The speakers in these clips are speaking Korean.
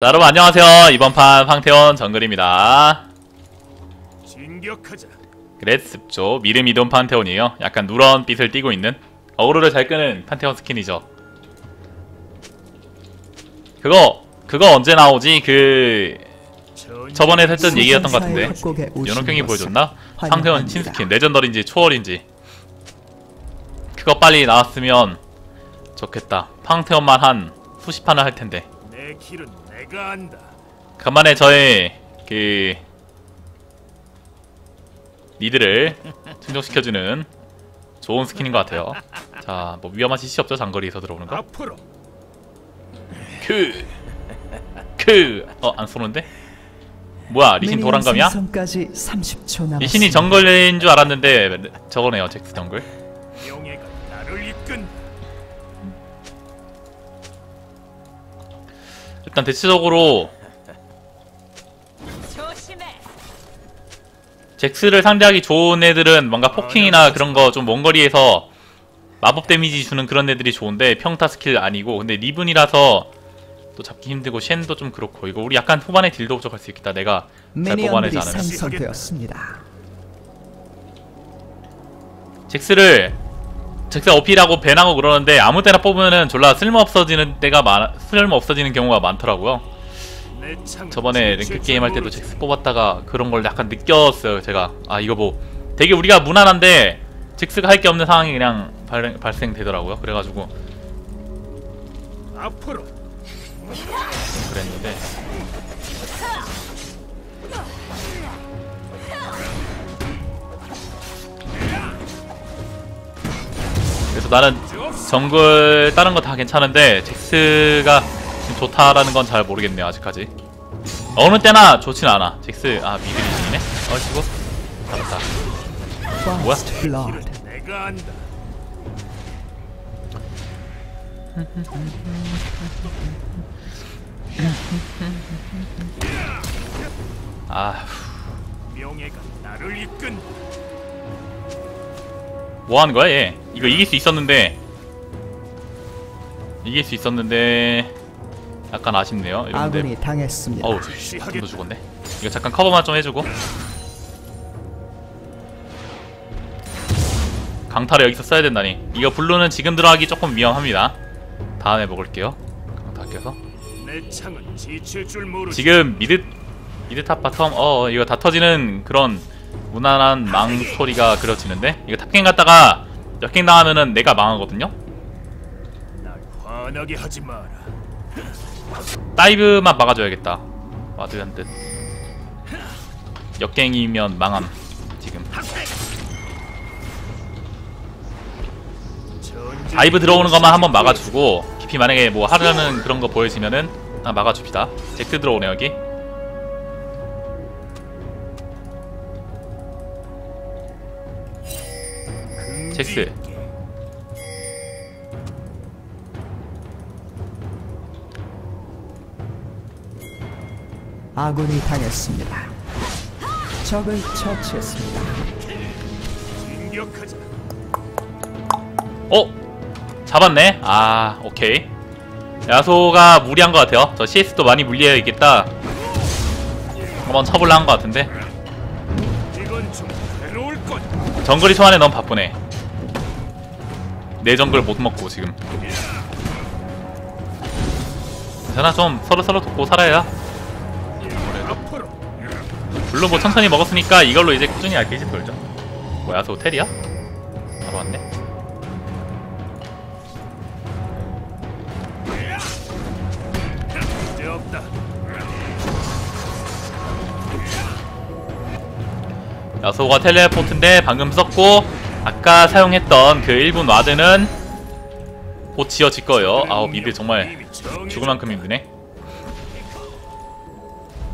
자, 여러분 안녕하세요. 이번 판 황태원 정글입니다. 진격하자. 그레스죠. 미름 이돈 판테온이에요. 약간 누런 빛을 띠고 있는 어그로를 잘 끄는 판테온 스킨이죠. 그거 그거 언제 나오지? 그 저번에 했던 얘기였던 것 같은데 연옥경이 보여줬나? 황태원 신스킨 레전더인지 초월인지 그거 빨리 나왔으면 좋겠다. 황태원만 한 수십 판을 할 텐데. 내 내가 안다. 간만에 저의 그 니드를 충족시켜주는 좋은 스킨인 것 같아요. 자, 뭐 위험한 짓이 없죠 장거리에서 들어오는 거. 앞으로 그, 그, 어안 쏘는데? 뭐야 리신 도란감이야? 까지 30초 남았습니다. 리신이 정글인 줄 알았는데 저거네요 잭스 정글. 명예가 일단 대체적으로 조심해. 잭스를 상대하기 좋은 애들은 뭔가 포킹이나 그런 거 좀 먼 거리에서 마법 데미지 주는 그런 애들이 좋은데 평타 스킬 아니고 근데 리븐이라서 또 잡기 힘들고 쉔도 좀 그렇고 이거 우리 약간 후반에 딜도 부족할 수 있겠다 내가 잘 뽑아내지 않으면. 잭스를 잭스 어필하고 밴하고 그러는데 아무 때나 뽑으면은 졸라 쓸모 없어지는 때가 많 쓸모 없어지는 경우가 많더라고요. 저번에 랭크 게임 할 때도 잭스 뽑았다가 그런 걸 약간 느꼈어요 제가. 아 이거 뭐 되게 우리가 무난한데 잭스가 할 게 없는 상황이 그냥 발, 발생되더라고요. 그래가지고 앞으로. 그랬는데 나는 정글 다른 거 다 괜찮은데 잭스가 지금 좋다라는 건 잘 모르겠네요 아직까지. 어느 때나 좋진 않아. 잭스 아 미드 리신이네? 어이구 잡았다. 뭐야? 아 명예가 나를 이끈. 뭐 하는 거야 얘? 이거 이길 수 있었는데. 이길 수 있었는데. 약간 아쉽네요 이런데. 아군이 당했습니다. 어우 좀더 죽었네. 이거 잠깐 커버만 좀 해주고. 강타를 여기서 써야 된다니. 이거 블루는 지금 들어가기 조금 위험합니다. 다음에 먹을게요. 강타 껴서. 내 창은 지칠 줄 모르. 지금 미드 미드 탑 바텀 어 이거 다 터지는 그런 무난한 망 소리가 그려지는데? 이거 탑갱 갔다가 역갱 당하면은 내가 망하거든요? 날 화나게 하지 마라. 다이브만 막아줘야겠다. 와드한 듯. 역갱이면 망함 지금. 다이브 들어오는 것만 한번 막아주고 깊이 만약에 뭐 하려는 그런 거 보여지면은 아, 막아줍시다. 잭스 들어오네 여기 잭스 아군이 당했습니다. 적을 처치했습니다. 진격하자. 어? 잡았네? 아 오케이 야소가 무리한 것 같아요 저 CS도 많이 물려야겠다 한번 쳐볼라 한 것 같은데. 정글이 소환에 너무 바쁘네 내 정글 못 먹고 지금 괜찮아 좀 서로서로 돕고 살아야 앞으로 물론 뭐 천천히 먹었으니까 이걸로 이제 꾸준히 알게이지 돌죠 뭐야 저 호텔이야? 바로 왔네. 야소가 텔레포트인데 방금 썼고 아까 사용했던 그 1분 와드는 곧 지어질 거예요. 아우 미드 정말. 죽을 만큼 힘드네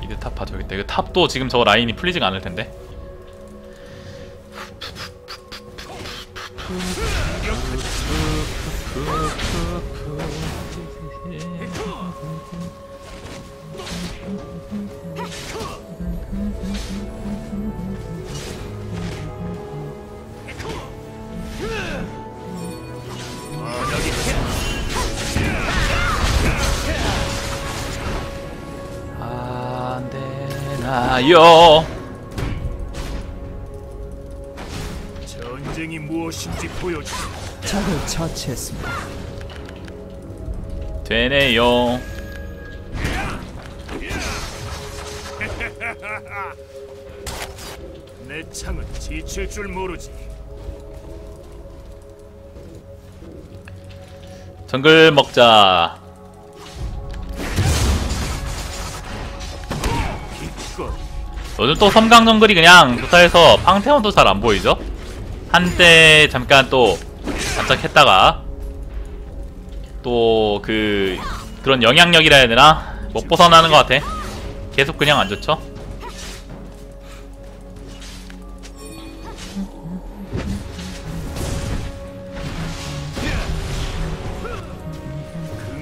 미드 탑 봐줘야겠다. 이거 탑도 지금 저 라인이 풀리지가 않을 텐데 아요 전쟁이 무엇인지 보여주라. 적을 처치했습니다. 되네요 내 창은 지칠 줄 모르지. 정글 먹자 요즘 또 섬강 정글이 그냥 도타에서 팡테온도 잘 안 보이죠? 한때 잠깐 또 반짝했다가 또 그 그런 영향력이라 해야 되나? 못 벗어나는 것 같아. 계속 그냥 안 좋죠?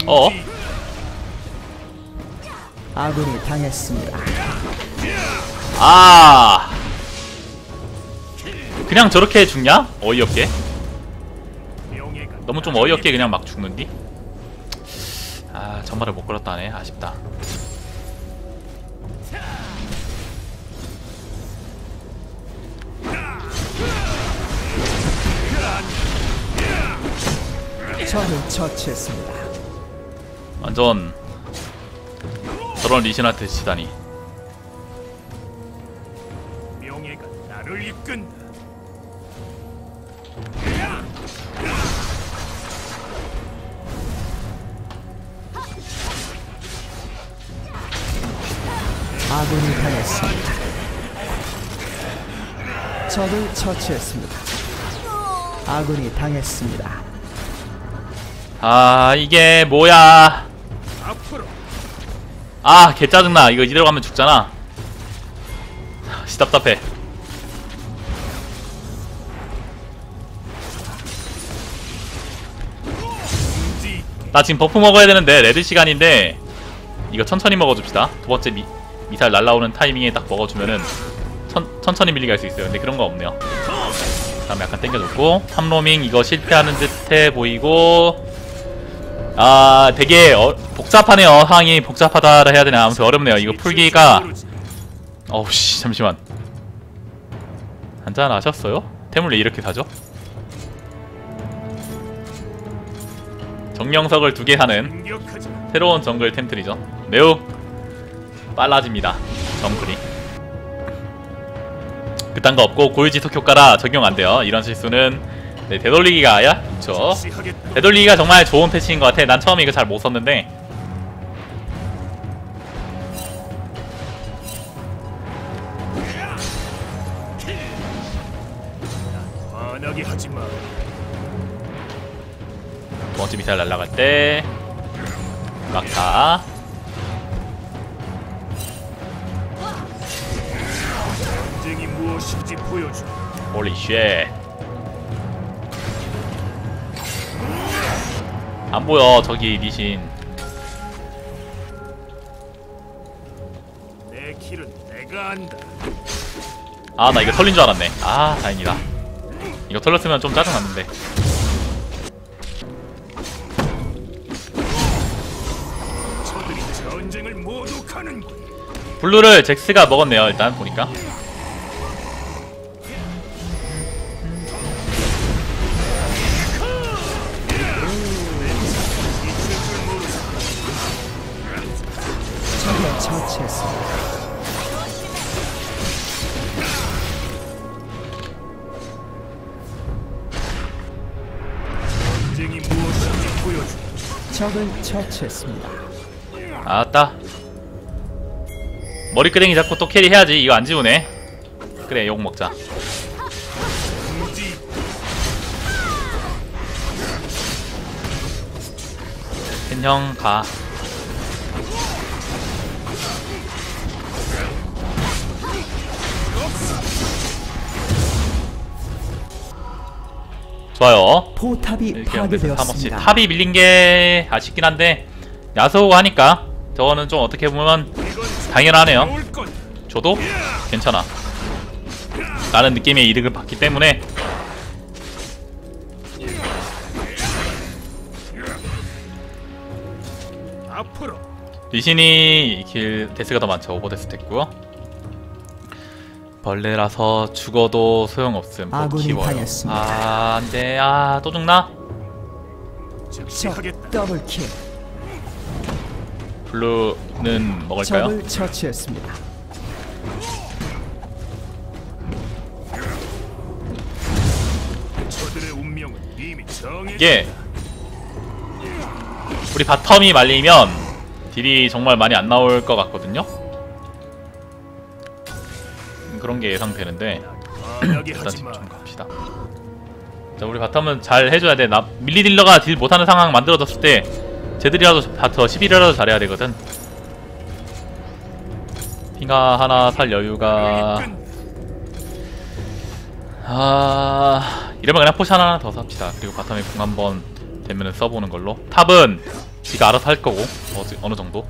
어? 아군이 당했습니다. 아 그냥 저렇게 죽냐? 어이없게 너무 좀 어이없게 그냥 막 죽는디? 아 전말을 못 걸었다네 아쉽다 적을 처치했습니다. 완전 저런 리신한테 치다니 끈다. 아군이 당했습니다. 적을 처치했습니다. 아군이 당했습니다. 아 이게 뭐야 아 개 짜증나 이거 이대로 가면 죽잖아 씨 답답해 나 지금 버프 먹어야 되는데 레드 시간인데 이거 천천히 먹어줍시다. 두 번째 미, 미사일 날라오는 타이밍에 딱 먹어주면은 천, 천천히 밀리게 할 수 있어요. 근데 그런 거 없네요. 그 다음에 약간 땡겨줬고 탐로밍 이거 실패하는 듯해 보이고 아 되게 어, 복잡하네요. 상황이 복잡하다 해야 되나? 아무튼 어렵네요. 이거 풀기가. 어우씨 잠시만. 한잔 하셨어요? 태물 왜 이렇게 사죠? 정령석을 두 개 하는. 새로운 정글 템트리죠 매우 빨라집니다 정글이 그딴 거 없고 고유지 속 효과라 적용 안 돼요 이런 실수는 네, 되돌리기가 아야 지하겠다. 되돌리기가 정말 좋은 패치인 것 같아 난 처음에 이거 잘 못 썼는데 미사일 날라갈 때 막타 전쟁이 무엇인지 보여주라. 홀리 쉣. 안 보여 저기 리신 내 길은 내가 안다. 아 나 이거 털린 줄 알았네 아 다행이다 이거 털렸으면 좀 짜증났는데 블루를 잭스가 먹었네요 일단 보니까 적을 처치했습니다. 적을 처치했습니다. 아따 머리끄댕이 잡고 또 캐리 해야지. 이거 안 지우네. 그래 욕 먹자. 켄형 가. 좋아요. 포탑이 탐없이 파괴되었습니다. 탑이. 밀린 게 아쉽긴 한데 야소고 하니까 저거는 좀 어떻게 보면 당연하네요. 저도 괜찮아 나는 느낌의 이득을 받기 때문에 앞으로. 리신이 길 데스가 더 많죠 오버데스 됐고요 벌레라서 죽어도 소용없음. 키워요. 아, 안돼. 아, 또 죽나? 즉시 적 하겠다. 더블킬. 블루는 먹을까요? 적을 처치했습니다. 저들의 운명은 이미 정해졌다. 이게 우리 바텀이 말리면 딜이 정말 많이 안 나올 것 같거든요. 음, 그런 게 예상되는데 일단 마. 좀 갑시다. 자, 우리 바텀은 잘 해줘야 돼. 나 밀리 딜러가 딜 못하는 상황 만들어졌을 때 쟤들이라도 다더 11이라도 잘해야 되거든. 핑가 하나 살 여유가 끝. 아 이러면 그냥 포션 하나 더 삽시다. 그리고 바텀에 궁 한번 되면은 써보는 걸로. 탑은 지가 알아서 할 거고 어, 어느 정도.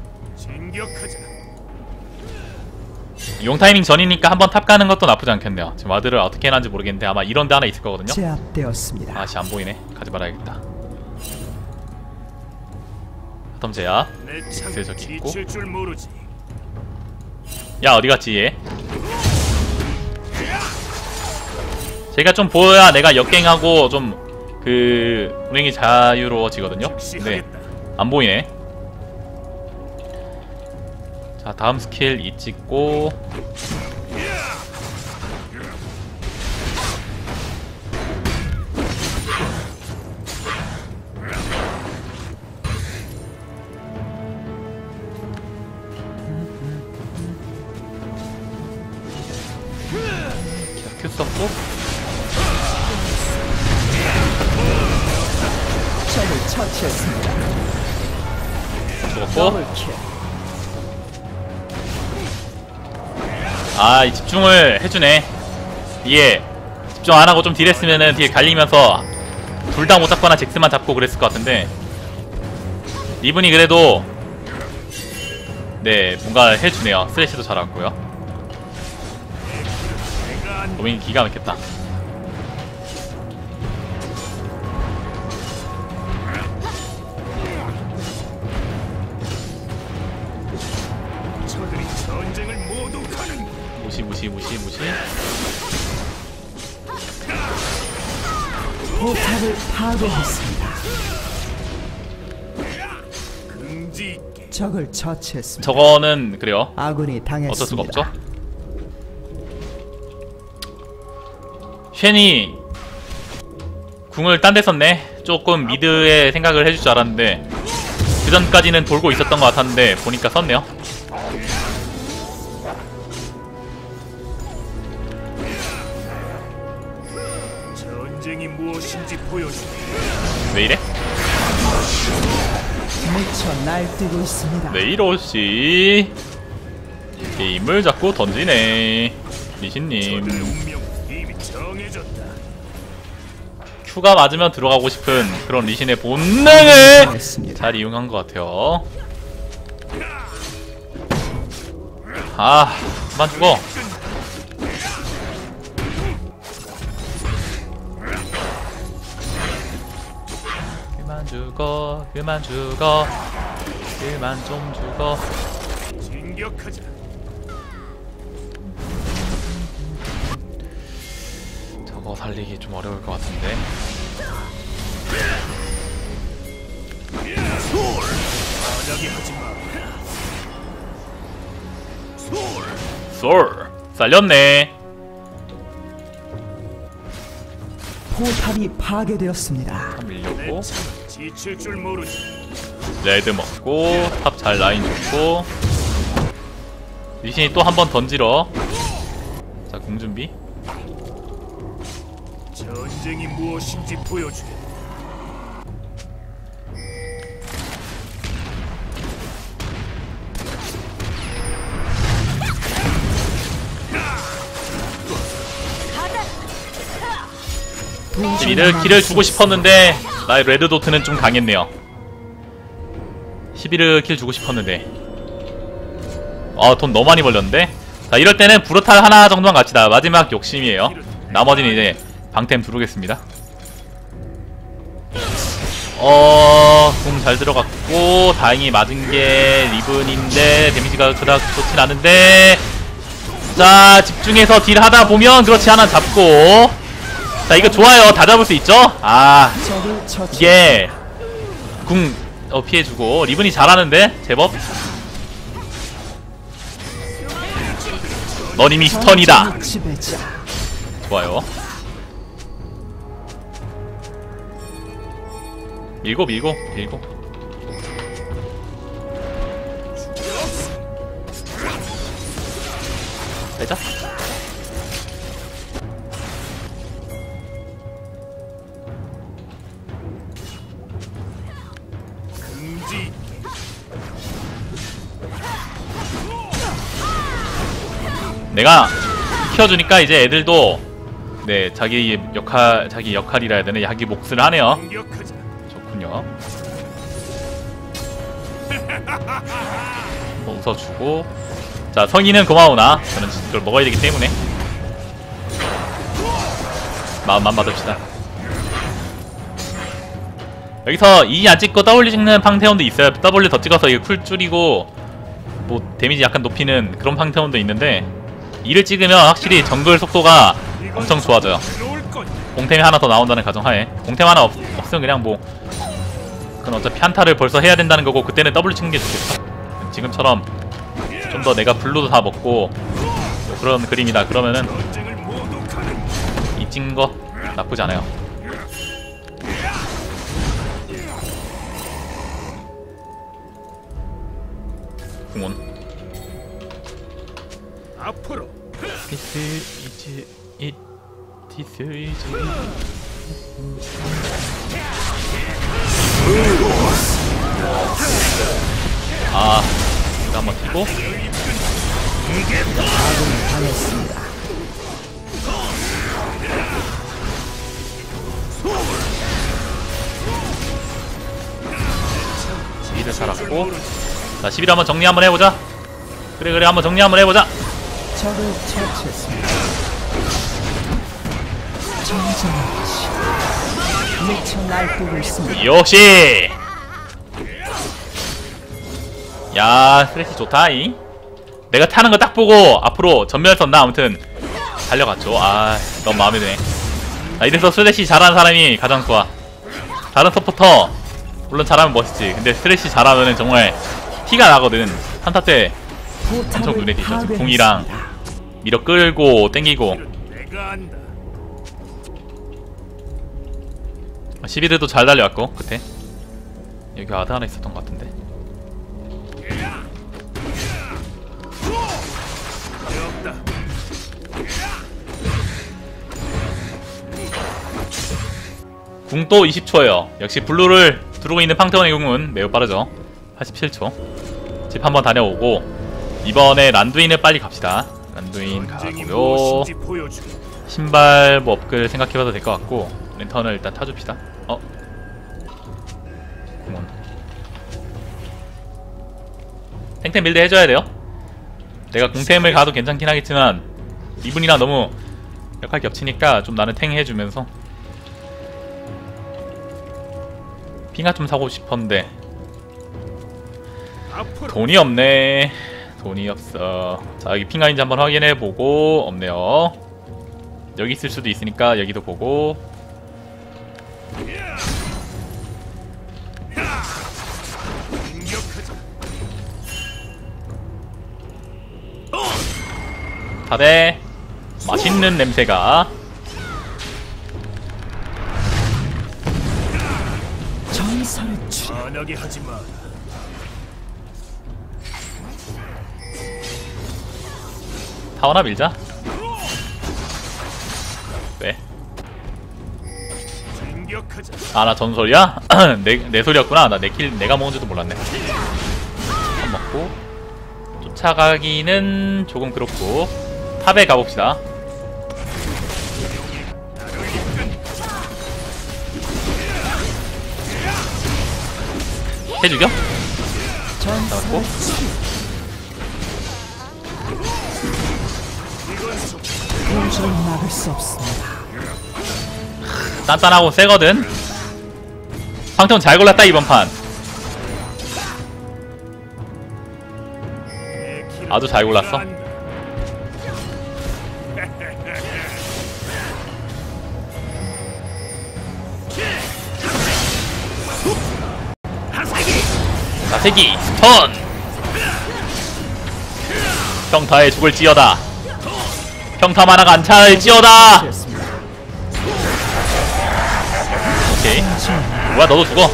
용 타이밍 전이니까 한번 탑 가는 것도 나쁘지 않겠네요. 지금 와드를 어떻게 해놨는지 모르겠는데 아마 이런 데 하나 있을 거거든요. 제압되었습니다. 아씨 안 보이네. 가지 말아야겠다. 바텀 제야. 줄 모르지. 야 어디 갔지 얘? 제가 좀 보여야 내가 역갱하고 좀 그 운행이 자유로워지거든요. 근데 하겠다. 안 보이네. 자 다음 스킬 이 찍고 큐 썼고 적을 처치했습니다. 죽었고 더블킬. 아, 이 집중을 해주네. 이게 집중 안 하고 좀 딜했으면은 뒤에 갈리면서 둘 다 못 잡거나 잭스만 잡고 그랬을 것 같은데 리븐이 그래도 네 뭔가 해주네요. 스레시도 잘하고요. 도민이 기가 막혔다. 저들이 전쟁을 모독하는 무시 무시 무시 무시. 포탑을 파괴했습니다. 긍지 있게 적을 처치했습니다. 저거는 그래요. 아군이 당했습니다. 어쩔 수가 없죠. 쉔이 궁을 딴 데 썼네. 조금 미드에 생각을 해줄 줄 알았는데 그 전까지는 돌고 있었던 것 같았는데 보니까 썼네요. 전쟁이 무엇인지 보여주게. 왜 이래? 미쳐 날뛰고 있습니다. 왜 이러시? 게임을 자꾸 던지네. 리신님 큐가 맞으면 들어가고 싶은 그런 리신의 본능을. 잘 이용한 것 같아요. 아, 그만 죽어. 그만 죽어, 그만 죽어, 그만 좀 죽어. 진격하자. 저거 살리기 좀 어려울 것 같은데. 솔 살렸네. 포탑이 파괴되었습니다. 밀렸고, 창은 지칠 줄 모르지. 레드 먹고, 탑 잘 라인 좋고. 리신이 또 한 번 던지러. 자, 공 준비. 전쟁이 무엇인지 보여주게. 미드 킬을 주고 싶었는데 나의 레드 도트는 좀 강했네요. 11을 킬 주고 싶었는데 아 돈 너무 많이 벌렸는데 자 이럴 때는 브루탈 하나 정도만 갑시다 마지막 욕심이에요 나머지는 이제 방템 두르겠습니다. 어... 공잘 들어갔고 다행히 맞은 게 리븐인데 데미지가 그닥 좋진 않은데 자 집중해서 딜 하다 보면 그렇지 하나 잡고. 자 이거 좋아요. 다 잡을 수 있죠? 아. 이게 궁 어, 피해주고. 리븐이 잘하는데 제법? 넌 이미 스턴이다. 좋아요 밀고 밀고 밀고 빼자. 금지. 내가 키워주니까 이제 애들도 네 자기 역할 자기 역할이라 해야 되나? 자기 몫을 하네요 좋군요. 뭐 웃어주고 자 성인은 고마우나 저는 그걸 먹어야 되기 때문에 마음만 받읍시다. 여기서 E 안 찍고 W 찍는 팡테온도 있어요. W 더 찍어서 이거 쿨 줄이고 뭐 데미지 약간 높이는 그런 팡테온도 있는데 E를 찍으면 확실히 정글 속도가 엄청 좋아져요. 공템이 하나 더 나온다는 가정하에 공템 하나 없, 없으면 그냥 뭐 그건 어차피 한타를 벌써 해야 된다는 거고 그때는 W 치는 게 좋겠어 지금처럼 좀 더 내가 블루도 다 먹고 뭐 그런 그림이다. 그러면은 전쟁을 모독하는 이 찍는 거 나쁘지 않아요. 궁원 앞으로. This is 아 이거 한번 끼고 당했습니다. 시비를 살았고 자 시비를 한번 정리 한번 해보자 그래 그래 한번 정리 한번 해보자 적을 처치했습니다. 역시! 야 스트레시 좋다 이. 내가 타는 거 딱 보고 앞으로 전멸 썼나? 아무튼 달려갔죠. 아 너무 마음에 드네. 아, 이래서 스트레시 잘하는 사람이 가장 좋아. 다른 서포터 물론 잘하면 멋있지. 근데 스트레시 잘하면은 정말 티가 나거든. 한타 때 엄청 눈에 띄죠. 궁이랑 밀어 끌고 땡기고 11회도 잘 달려왔고 그때 여기 아드 하나 있었던 것 같은데 없다. 궁또 20초예요. 역시 블루를 두르고 있는 팡테온의 궁은 매우 빠르죠. 87초. 집 한번 다녀오고 이번에 란두인을 빨리 갑시다. 란두인 가고요. 신발 뭐 업글 생각해봐도 될 것 같고 랜턴을 일단 타줍시다. 어? 궁원. 탱탱 빌드 해줘야 돼요. 내가 공템을 가도 괜찮긴 하겠지만 이분이랑 너무 역할 겹치니까 좀 나는 탱 해주면서. 핑하 좀 사고 싶었는데. 돈이 없네. 돈이 없어. 자 여기 핑하인지 한번 확인해보고 없네요. 여기 있을 수도 있으니까 여기도 보고 공격하자. 다대 맛있는 냄새가 전설의 추. 화나게 하지 마. 타워나 밀자 아 나 전설이야? 내, 내 소리였구나. 나 내 킬 내가 먹은지도 몰랐네. 밥 먹고. 쫓아가기는 조금 그렇고. 탑에 가봅시다. 해주겨? 도저히 막을 수 없습니다. 단단하고 세거든 방탄 잘 골랐다 이번 판. 아주 잘 골랐어. 자세기 턴! 평타에 죽을 찌어다. 평타 만화가 안찰지어다. 뭐야 너도 죽어.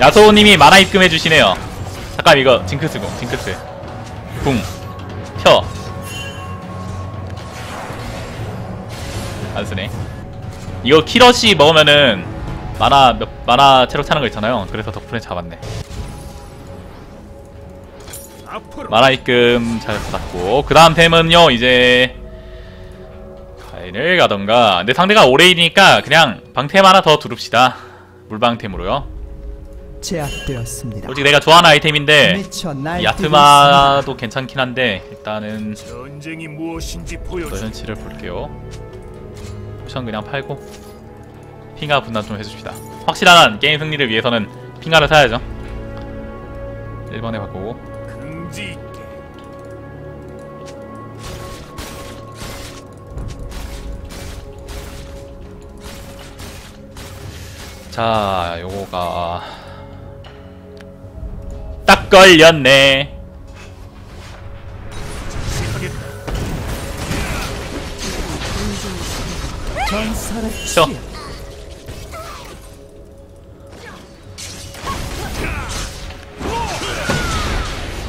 야소우님이 만화 입금해 주시네요. 잠깐 이거 징크스 궁 징크스 궁펴 안쓰네. 이거 키러시 먹으면은 만화 몇 만화 체력 차는 거 있잖아요. 그래서 덕분에 잡았네. 만화 입금 잘 받았고 그 다음 템은요 이제 가인을 가던가. 근데 상대가 오레이니까 그냥 방템 하나 더 두릅시다. 물방템으로요. 제압되었습니다. 솔직히 내가 좋아하는 아이템인데 야트마도 괜찮긴 한데 일단은 전쟁이 무엇인지 더 보여주마. 현실을 볼게요. 포션 그냥 팔고 핑하 분담 좀 해줍시다. 확실한 게임 승리를 위해서는 핑하를 사야죠. 1번에 바꾸고. 긍지 자 요거가 딱 걸렸네 하겠다. 전설의 저. 출현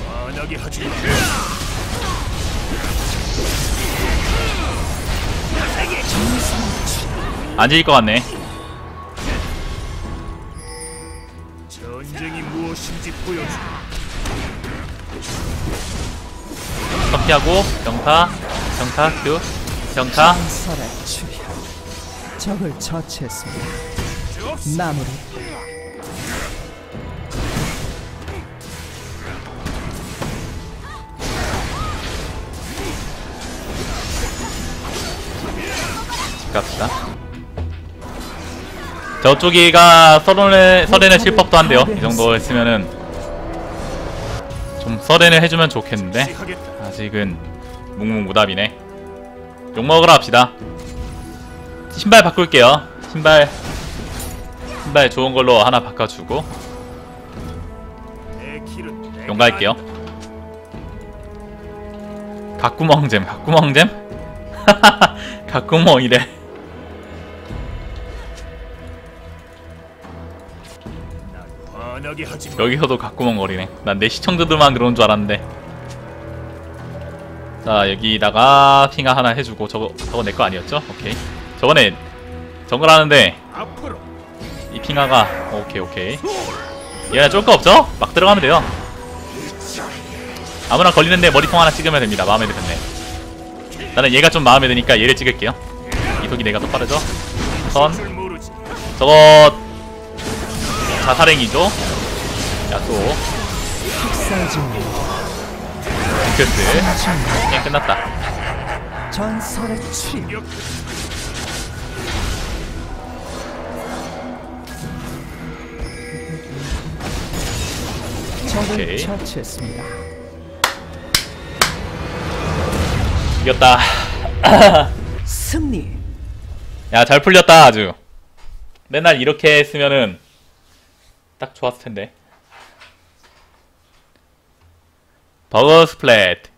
만하게 하지 마. 안 질릴 것 같네 전쟁이 무엇인지 보여주마. 커피하고? 병타? 병타? 큐? 병타? 전설의 출현 적을 처치했습니다. 마무리 집 갑시다 저쪽이가 서른의 서른의 실법도 한대요. 이 정도 했으면은 좀 서른을 해주면 좋겠는데. 아직은 묵묵무답이네. 욕 먹으러 합시다. 신발 바꿀게요. 신발 신발 좋은 걸로 하나 바꿔주고 내가 용가할게요. 각구멍잼 각구멍잼? 각구멍이래 여기서도 각구멍거리네 난 내 시청자들만 그런 줄 알았는데 자 여기다가 핑하 하나 해주고 저거 저거 내 거 아니었죠? 오케이 저번에 정글 하는데 이 핑하가 오케이 오케이 얘가 쫄거 없죠? 막 들어가면 돼요 아무나 걸리는데 머리통 하나 찍으면 됩니다 마음에 드는데 나는 얘가 좀 마음에 드니까 얘를 찍을게요 이속이 내가 더 빠르죠? 선. 저거 자살행이죠? 중입니다. 징크스. 그냥 끝났다. 전설의 적을 오케이. 처치했습니다. 이겼다. 승리. 야 잘 풀렸다 아주. 맨날 이렇게 했으면은 딱 좋았을 텐데 버거 스플랫